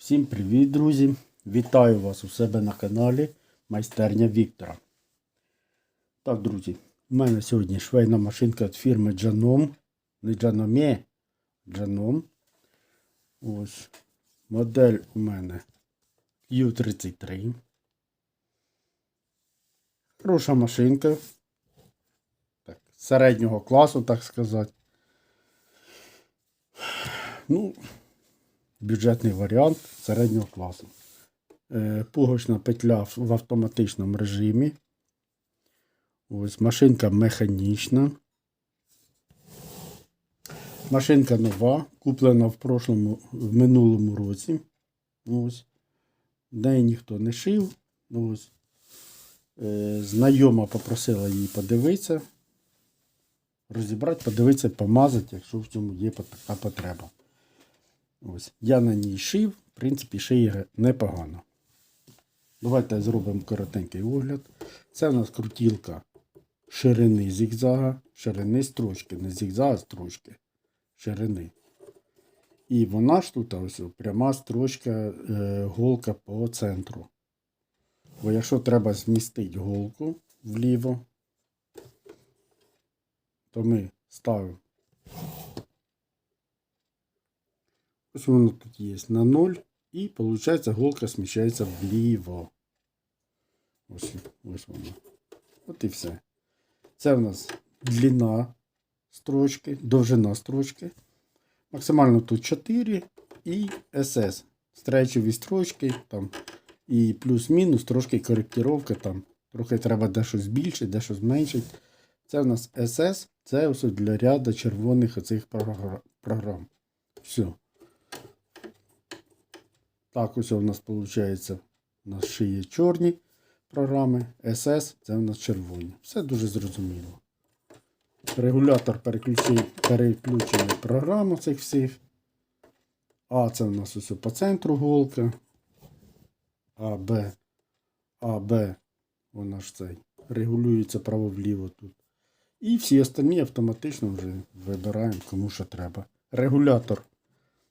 Всім привіт, друзі! Вітаю вас у себе на каналі Майстерня Віктора. Так, друзі, у мене сьогодні швейна машинка від фірми Джаном. Не Джаномє, Джаном. Ось. Модель у мене U33. Хороша машинка. Так, середнього класу, так сказати. Ну, бюджетний варіант середнього класу. Е, Пугочна петля в- автоматичному режимі. Ось машинка механічна. Машинка нова, куплена в прошлому, в минулому році. Ось. Неї ніхто не шив. Ось. Е, Знайома попросила її подивитися, розібрати, подивитися, помазати, якщо в цьому є потреба. Ось. Я на ній шив, в принципі, шиє непогано. Давайте зробимо коротенький огляд. Це у нас крутілка ширини зігзага, ширини строчки, не зігзага, а строчки. Ширини. І вона ж тут ось пряма строчка, е, голка по центру. Бо якщо треба змістити голку вліво, то ми ставимо Ось воно тут є на 0. І виходить, голка сміщається вліво. Ось, ось воно. От і все. Це в нас длина строчки, довжина строчки. Максимально тут 4 і SS. Стрейчові строчки там. І плюс-мінус, трошки коректировка там. Трохи треба дещо збільшити, дещо зменшити. Це в нас SS, це ось для ряду червоних оцих програм. Все. Так, ось у нас виходить, у нас ще є чорні програми, SS, це у нас червоні. Все дуже зрозуміло. Регулятор переключений, переключений програму цих всіх. А це у нас ось по центру голка. А, Б. А, Б. Вона ж цей. Регулюється право-вліво тут. І всі остальні автоматично вже вибираємо, кому що треба. Регулятор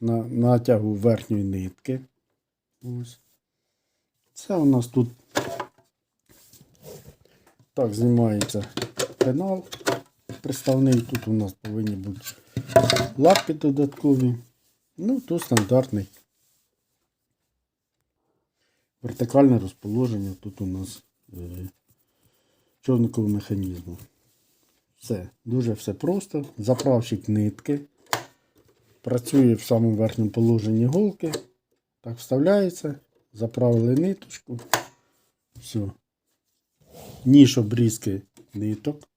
на натягу верхньої нитки. Ось. Це у нас тут так знімається пенал приставний. Тут у нас повинні бути лапки додаткові. Ну, тут стандартний. Вертикальне розположення. Тут у нас е, човникового механізму. Все, дуже все просто. Заправщик нитки. Працює в самому верхньому положенні голки. Так, вставляється, заправили ниточку. Все. Ніж обрізки ниток.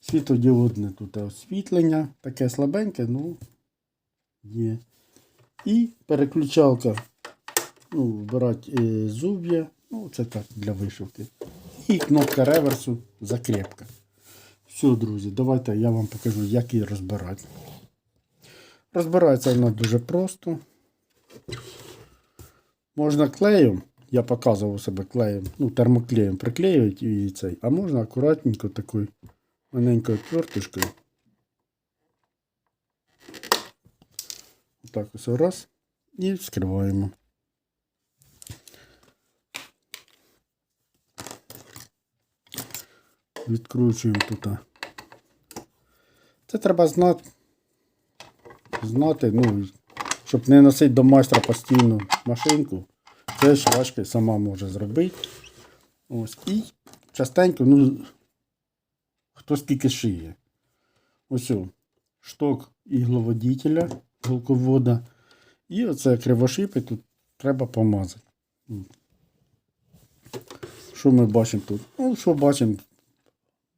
Світодіодне тут освітлення. Таке слабеньке, ну є. І переключалка. Ну, вбирати е, зуб'я. Ну, це так для вишивки. І кнопка реверсу закрепка. Все, друзі, давайте я вам покажу, як її розбирати. Розбирається вона дуже просто. Можна клеєм, я показував себе клеєм, ну, термоклеєм приклеювати і цей, а можна акуратненько такою маленькою отвертушкою. Так ось раз. І вскриваємо. Відкручуємо тут. Це треба знати, знати, ну, щоб не носити до майстра постійно машинку. Це швачка сама може зробити. Ось. І частенько, ну, хто скільки шиє. Ось шток ігловодителя, голковода. І оце кривошипи тут треба помазати. Що ми бачимо тут? Ну, що бачимо?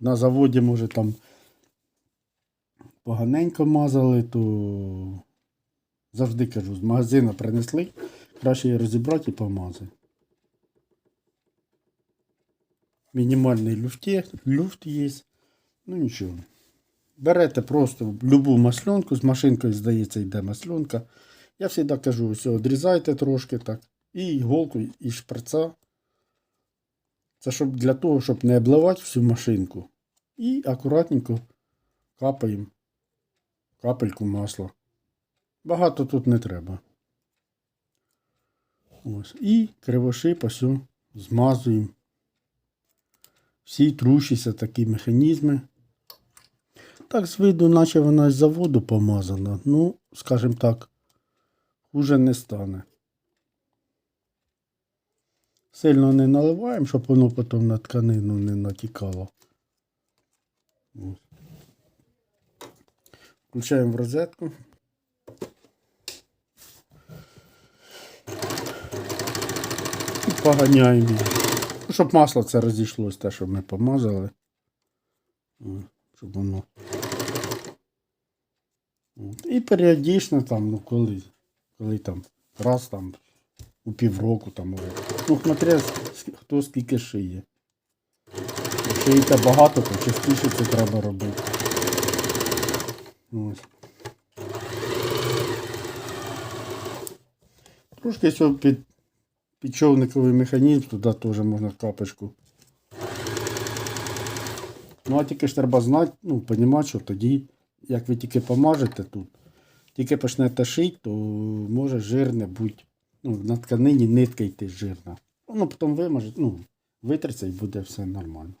На заводі, може, там поганенько мазали, то завжди кажу, з магазину принесли, краще її розібрати і помазати. Мінімальний люфті, люфт є. Ну нічого. Берете просто любу масленку, з машинкою, здається, йде масленка. Я завжди кажу, все, відрізайте трошки так. І іголку, і шприца. Це щоб для того, щоб не обливати всю машинку. І акуратненько капаємо капельку масла. Багато тут не треба. Ось. І кривошип ось змазуємо. Всі трущіся такі механізми. Так, з виду, наче вона з заводу помазана. Ну, скажімо так, хуже не стане. Сильно не наливаємо, щоб воно потім на тканину не натікало. Ось. Включаємо в розетку. Поганяємо. Ну, щоб масло це розійшлось, те, що ми помазали. Щоб воно. І періодично там, ну коли, коли там, раз там у півроку там. Ну, смотря хто скільки шиє. Якщо шиєте багато, то частіше це треба робити. Ось. Трошки цього під, підчовниковий механізм, туди теж можна капочку. Ну, а тільки ж треба знати, ну, розуміти, що тоді, як ви тільки помажете тут, тільки почнете шити, то може жирне бути. Ну, на тканині нитка йти жирна. Воно потім вимаже, ну, витриться і буде все нормально.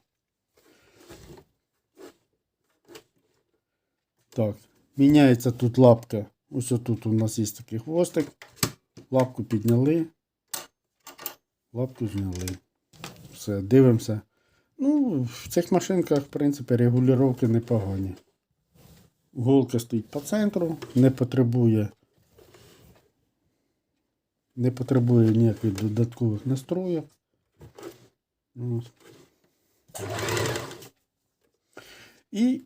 Так, міняється тут лапка. Ось тут у нас є такий хвостик. Лапку підняли. Лапку зняли. Все, дивимося. Ну, в цих машинках, в принципі, регулювання непогані. Голка стоїть по центру, не потребує. Не потребує ніяких додаткових настроїв. І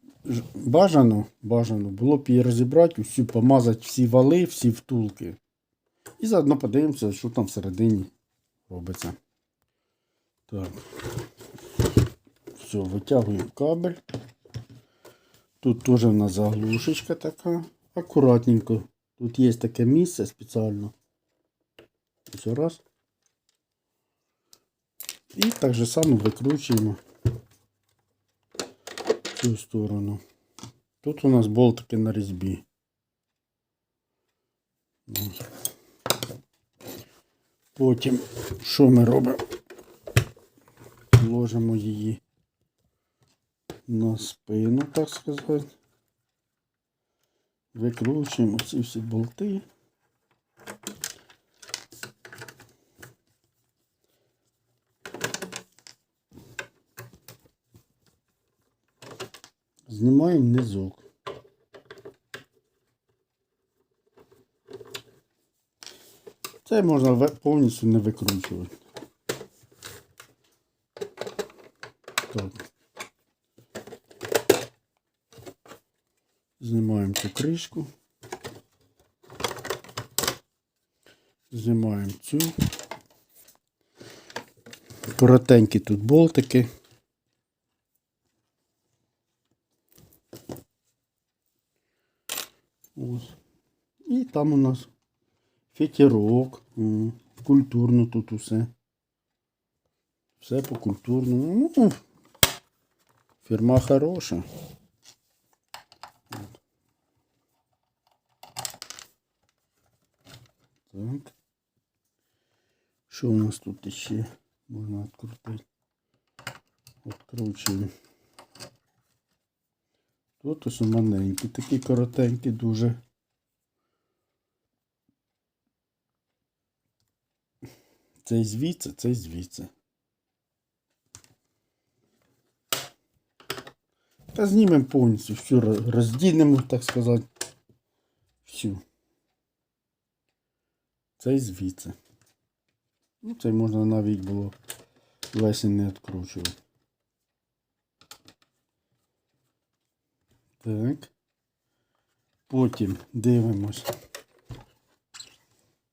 бажано, бажано було б її розібрати, усю помазати всі вали, всі втулки. І заодно подивимося, що там всередині робиться. Так. Все, витягуємо кабель. Тут теж у нас заглушечка така. Акуратненько. Тут є таке місце спеціально. Ось раз. І так же само викручуємо в цю сторону. Тут у нас болтики на різьбі. Потім що ми робимо? Ложимо її на спину, так сказати. Викручуємо ці всі болти. Знімаємо низок. Це можна повністю не викручувати. Так. Знімаємо цю кришку. Знімаємо цю. Коротенькі тут болтики. Ось. І там у нас фетірок. Культурно тут усе. Все по культурному. Ну, фірма хороша. Так. Що у нас тут ще можна відкрутити? Відкручуємо. Тут ось маленькі, такі коротенькі дуже. Цей звідси, цей звідси. Та знімемо повністю всю роз- роздінемо, так сказати. Всю. Цей звідси. Ну, цей можна навіть було весь не відкручувати. Так. Потім дивимось.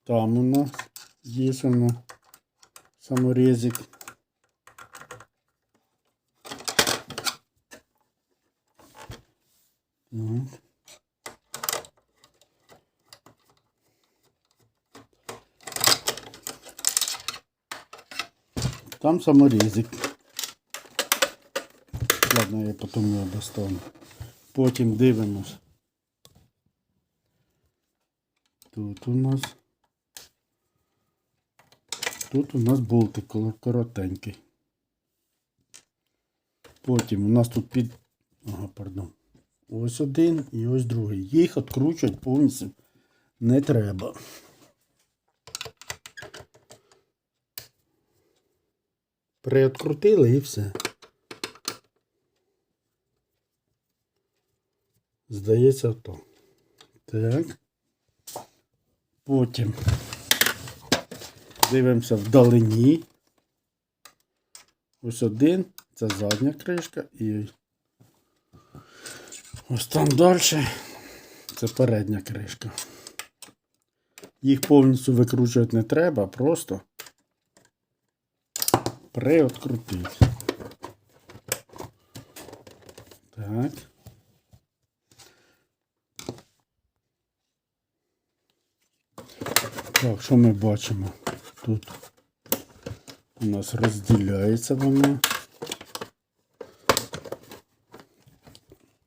Там у нас є воно саморезик. Так. Там саморезик. Ладно, я потім його достану. Потім дивимось. Тут у нас Тут у нас болтик коротенький. Потім у нас тут під. Ага, пардон. Ось один і ось другий. Їх відкручувати повністю не треба. Приоткрутили і все. Здається, то. Так. Потім дивимося вдалині. Ось один. Це задня кришка і ось там далі. Це передня кришка. Їх повністю викручувати не треба, просто приоткрутити. Так. Так, що ми бачимо? Тут у нас розділяється воно.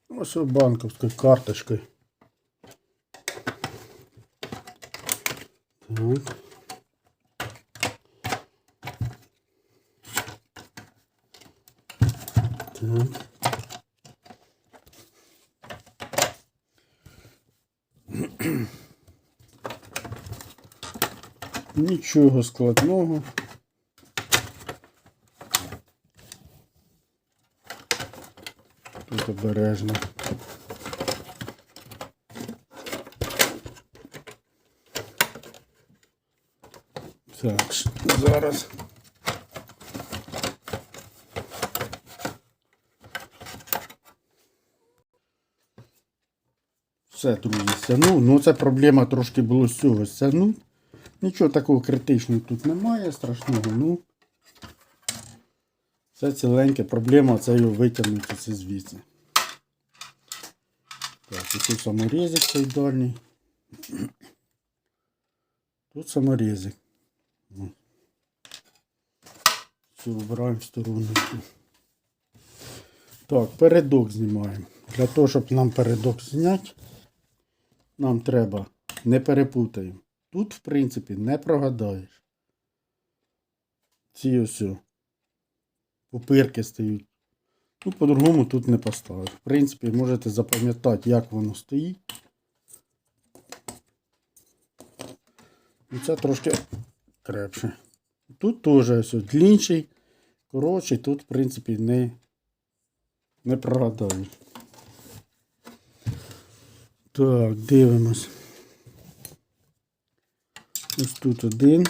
Ось банковською карточкою. Так. Так. Нічого складного. Тут обережно. Так, зараз. Все, друзі, стягнув. Ну, це проблема трошки було з цього стягнути. Нічого такого критичного тут немає, страшного. Ну, це ціленьке проблема, це його витягнути це звідси. Так, і тут саморізик цей дальній. Тут саморізик. Все, вибираємо в сторону. Так, передок знімаємо. Для того, щоб нам передок зняти, нам треба, не перепутаємо. Тут, в принципі, не прогадаєш. Ці ось пупирки стають. Ну, по-другому тут не поставиш. В принципі, можете запам'ятати, як воно стоїть. І це трошки крепше. Тут теж ось длінший, коротший, тут, в принципі, не, не прогадаєш. Так, дивимось. Ось тут один.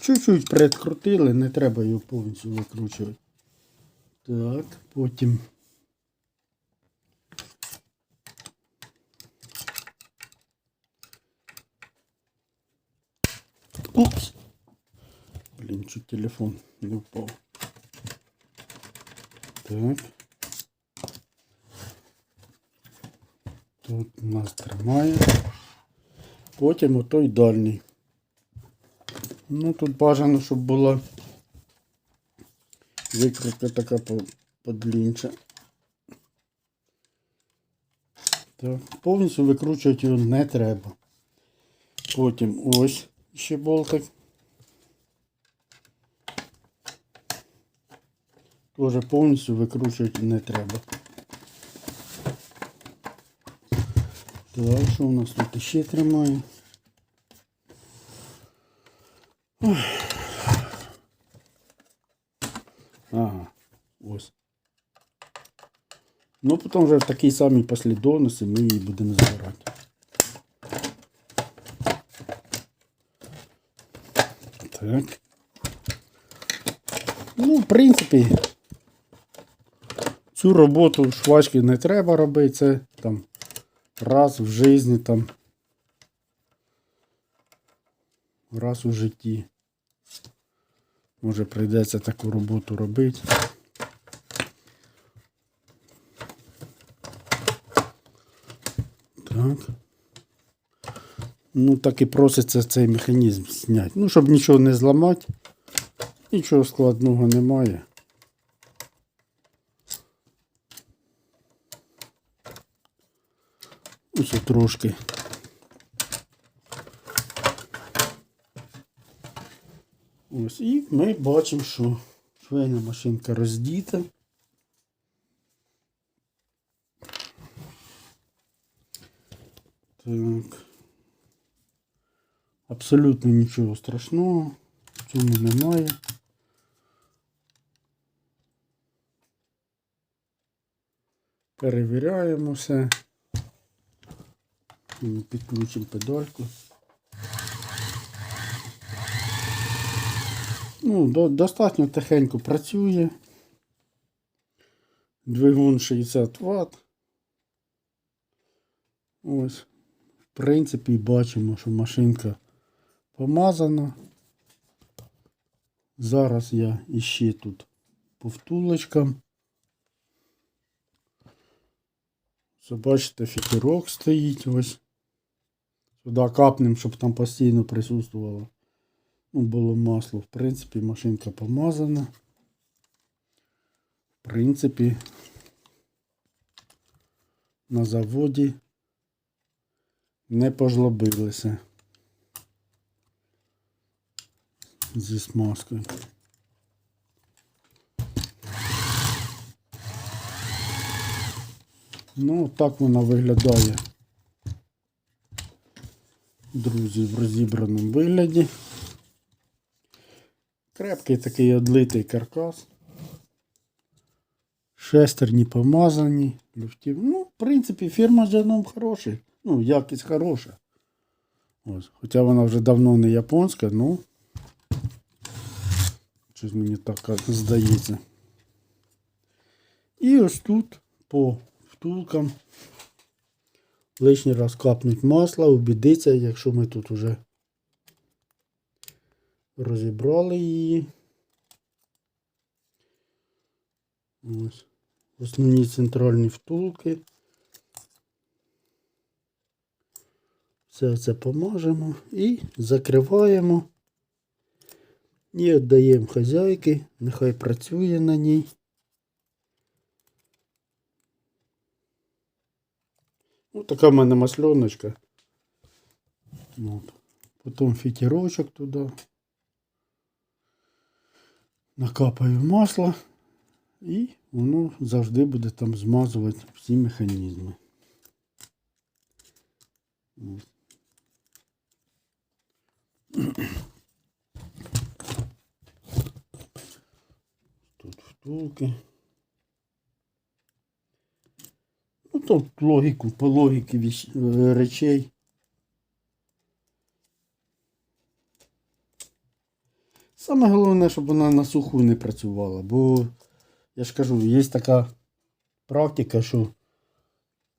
Чуть-чуть приоткрутили, не треба його повністю викручувати. Так, потім. Упс. Блін, чуть телефон не впав. Так. Тут нас тримає. Потім отой дальній. Ну, тут бажано, щоб була викрутка така по- подлінча. Так, повністю викручувати його не треба. Потім ось ще болтик. Теж повністю викручувати не треба. Так, що у нас тут ще тримає? Ага, ось. Ну, потім вже в такій самій послідовності ми її будемо збирати. Так. Ну, в принципі, цю роботу швачки не треба робити. Це там раз в житті там. Раз у житті. Може прийдеться таку роботу робити. Так. Ну, так і проситься цей механізм зняти. Ну, щоб нічого не зламати. Нічого складного немає. Ось трошки. Ось, і ми бачимо, що швейна машинка роздіта. Так. Абсолютно нічого страшного в цьому немає. Перевіряємо все. Підключимо педальку. Ну, до, достатньо тихенько працює. Двигун 60 Вт. Ось. В принципі, бачимо, що машинка помазана. Зараз я іще тут по втулочкам. Бачите, фітерок стоїть ось. Сюди капнем, щоб там постійно присутствувало. Ну, було масло. В принципі, машинка помазана. В принципі, на заводі не пожлобилися зі смазкою. Ну, так вона виглядає. Друзі, в розібраному вигляді. Крепкий такий одлитий каркас. Шестерні помазані, люфтів. Ну, в принципі, фірма Жаном хороший. Ну, якість хороша. Ось. Хоча вона вже давно не японська, ну. Щось мені так здається. І ось тут по втулкам лишній раз капнуть масло, убідиться, якщо ми тут уже розібрали її. Ось. Основні центральні втулки. Все це помажемо і закриваємо. І віддаємо хазяйки, нехай працює на ній. Ну, така в мене масльоночка. От. Потім фітірочок туди. Накапаю масло і воно завжди буде там змазувати всі механізми. От. Тут втулки. Тут логіку, по логіки е, речей. Саме головне, щоб вона на суху не працювала, бо я ж кажу, є така практика, що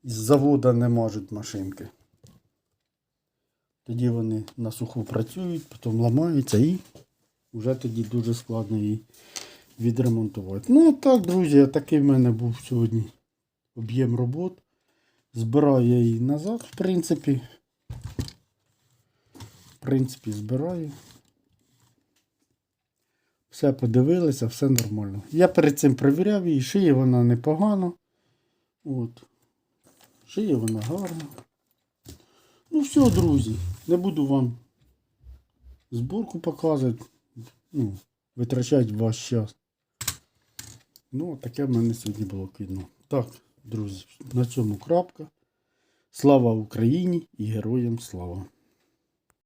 з заводу не можуть машинки. Тоді вони на суху працюють, потім ламаються і вже тоді дуже складно її відремонтувати. Ну так, друзі, такий в мене був сьогодні об'єм робот. Збираю я її назад, в принципі. В принципі, збираю. Все подивилися, все нормально. Я перед цим перевіряв її, шиє вона непогано. От. Шиє вона гарно. Ну все, друзі, не буду вам зборку показувати. Ну, витрачати ваш час. Ну, таке в мене сьогодні було кидно. Так, друзі, на цьому крапка. Слава Україні і героям слава!